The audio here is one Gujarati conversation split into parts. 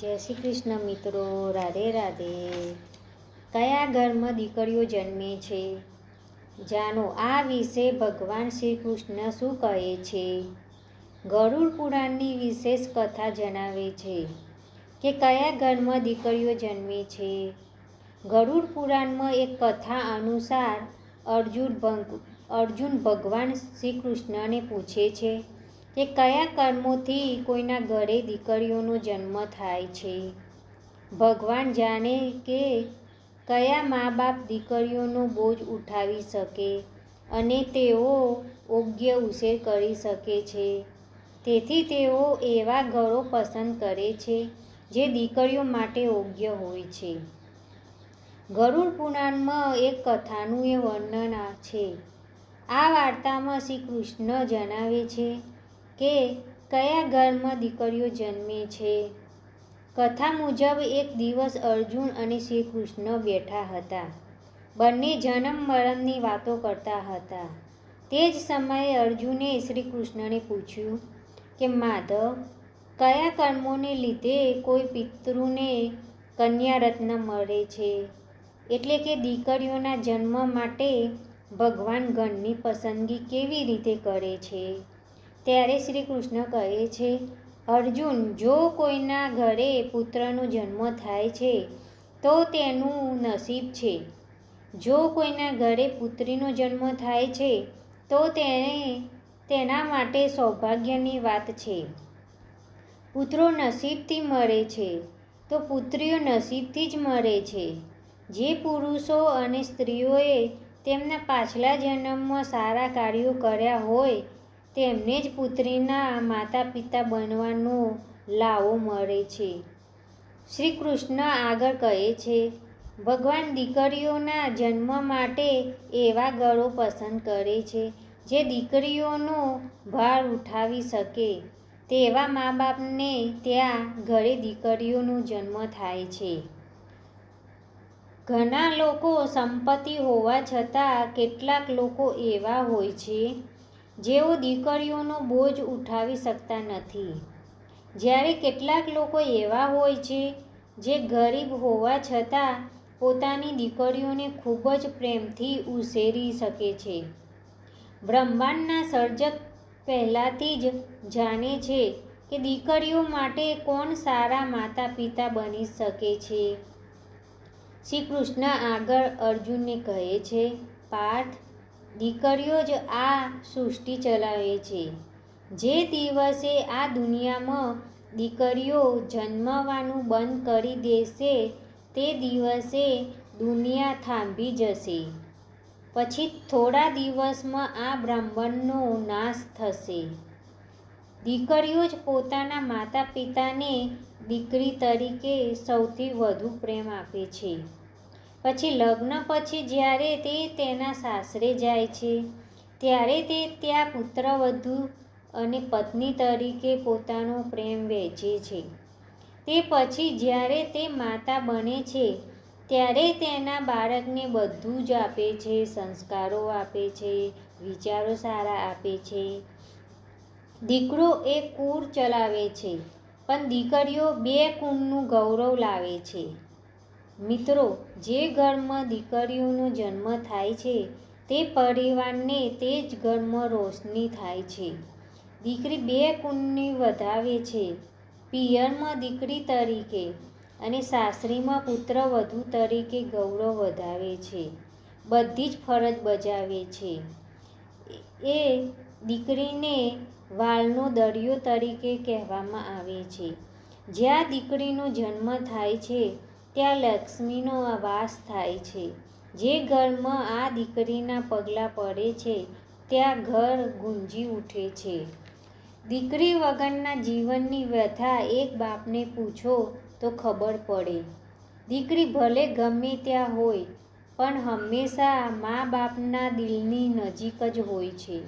જય શ્રી કૃષ્ણ મિત્રો, રાધે રાધે. કયા ઘરમાં દીકરીઓ જન્મે છે? જાણો, આ વિશે ભગવાન શ્રી કૃષ્ણ શું કહે છે? ગરુડ પુરાણની વિશેષ કથા જણાવે છે કે કયા ઘરમાં દીકરીઓ જન્મે છે. ગરુડ પુરાણમાં એક કથા અનુસાર અર્જુન અર્જુન ભગવાન શ્રી કૃષ્ણને પૂછે છે કે કયા કર્મોથી કોઈના ઘરે દીકરીઓનો જન્મ થાય છે? ભગવાન જાણે કે કયા મા બાપ દીકરીઓનો બોજ ઉઠાવી શકે અને તેઓ યોગ્ય ઉછેર કરી શકે છે. તેથી તેઓ એવા ઘરો પસંદ કરે છે જે દીકરીઓ માટે યોગ્ય હોય છે. ગરુડ પુરાણમાં એક કથાનું એ વર્ણન છે. આ વાર્તામાં શ્રી કૃષ્ણ જણાવે છે કે કયા ઘરમાં દીકરીઓ જન્મે છે? કથા મુજબ એક દિવસ અર્જુન અને શ્રી કૃષ્ણ બેઠા હતા. બંને જન્મ મરણની વાતો કરતા હતા. તે જ સમયે અર્જુને શ્રી કૃષ્ણને પૂછ્યું કે, માધવ, કયા કર્મોને લીધે કોઈ પિતૃને કન્યા રત્ન મળે છે? એટલે કે દીકરીઓના જન્મ માટે ભગવાન ગણની પસંદગી કેવી રીતે કરે છે? ત્યારે શ્રી કૃષ્ણ કહે છે, અર્જુન, જો કોઈના ઘરે પુત્રનો જન્મ થાય છે, તો તેનું નસીબ છે. જો કોઈના ઘરે પુત્રીનો જન્મ થાય છે, તો તેને તેના માટે સૌભાગ્યની વાત છે. પુત્રો નસીબથી મરે છે, તો પુત્રીઓ નસીબથી જ મરે છે. જે પુરુષો અને સ્ત્રીઓએ તેમના પાછલા જન્મમાં સારા કાર્યો કર્યા હોય તેમને જ પુત્રીના માતા પિતા બનવાનો લાવો મળે છે. શ્રી કૃષ્ણ આગળ કહે છે, ભગવાન દીકરીઓના જન્મ માટે એવા ગળો પસંદ કરે છે, જે દીકરીઓનો ભાર ઉઠાવી શકે. તેવા મા બાપને ત્યાં ઘરે દીકરીઓનો જન્મ થાય છે. ઘણા લોકો સંપત્તિ હોવા છતાં કેટલાક લોકો એવા હોય છે જેઓ દીકરીઓનો બોજ ઉઠાવી શકતા નથી. જ્યારે કેટલાક લોકો એવા હોય છે જે ગરીબ હોવા છતાં પોતાની દીકરીઓને ખૂબ જ પ્રેમથી ઉછેરી શકે છે. બ્રહ્માંડના સર્જક પહેલાંથી જ જાણે છે કે દીકરીઓ માટે કોણ સારા માતા પિતા બની શકે છે. શ્રી કૃષ્ણ આગળ અર્જુનને કહે છે, પાર્થ દીકરીઓ જ આ સૃષ્ટિ ચલાવે છે. જે દિવસે આ દુનિયામાં દીકરીઓ જન્મવાનું બંધ કરી દેશે, તે દિવસે દુનિયા થાંભી જશે. પછી થોડા દિવસમાં આ બ્રાહ્મણનો નાશ થશે. દીકરીઓ જ પોતાના માતા પિતાને દીકરી તરીકે સૌથી વધુ પ્રેમ આપે છે. પછી લગ્ન પછી જ્યારે તે તેના સાસરે જાય છે, ત્યારે તે ત્યાં પુત્રવધુ અને પત્ની તરીકે પોતાનો પ્રેમ વહેંચે છે. તે પછી જ્યારે તે માતા બને છે, ત્યારે તેના બાળકને બધું જ આપે છે, સંસ્કારો આપે છે, વિચારો સારા આપે છે. દીકરો એ કુળ ચલાવે છે, પણ દીકરીઓ બે કુળનું ગૌરવ લાવે છે. મિત્રો, જે ઘરમાં દીકરીઓનો જન્મ થાય છે, તે પરિવારને તે જ ઘરમાં રોશની થાય છે. દીકરી બે કુંડની વધાવે છે. પિયરમાં દીકરી તરીકે અને સાસરીમાં પુત્ર વધુ તરીકે ગૌરવ વધાવે છે. બધી જ ફરજ બજાવે છે. એ દીકરીને વાલનો દરિયો તરીકે કહેવામાં આવે છે. જ્યાં દીકરીનો જન્મ થાય છે ત્યાં લક્ષ્મીનો વાસ થાય છે. જે ઘરમાં આ દીકરીના પગલાં પડે છે, ત્યાં ઘર ગુંજી ઉઠે છે. દીકરી વગરના જીવનની વ્યથા એક બાપને પૂછો તો ખબર પડે. દીકરી ભલે ગમે ત્યાં હોય, પણ હંમેશા મા બાપના દિલની નજીક જ હોય છે.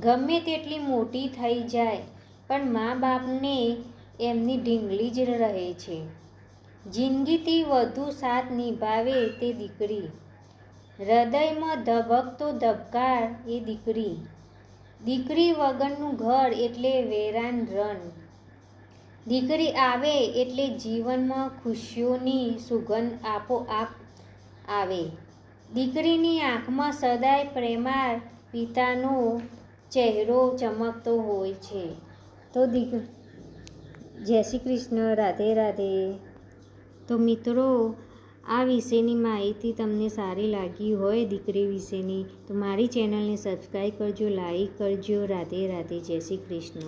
ગમે તેટલી મોટી થઈ જાય, પણ મા બાપને એમની ઢીંગલી જ રહે છે. જિંદગીથી વધુ સાથ નિભાવે તે દીકરી. હૃદયમાં ધબકતો ધબકાર એ દીકરી. દીકરી વગરનું ઘર એટલે વેરાન રન. દીકરી આવે એટલે જીવનમાં ખુશીઓની સુગંધ આપોઆપ આવે. દીકરીની આંખમાં સદાય પ્રેમાળ પિતાનો ચહેરો ચમકતો હોય છે. તો દીક, જય શ્રી કૃષ્ણ. રાધે રાધે તો મિત્રો, આ વિશેની માહિતી તમને સારી લાગી હોય દીકરી વિશેની, તો મારી ચેનલને સબસ્ક્રાઈબ કરજો, લાઈક કરજો. રાધે રાધે, જય શ્રી કૃષ્ણ.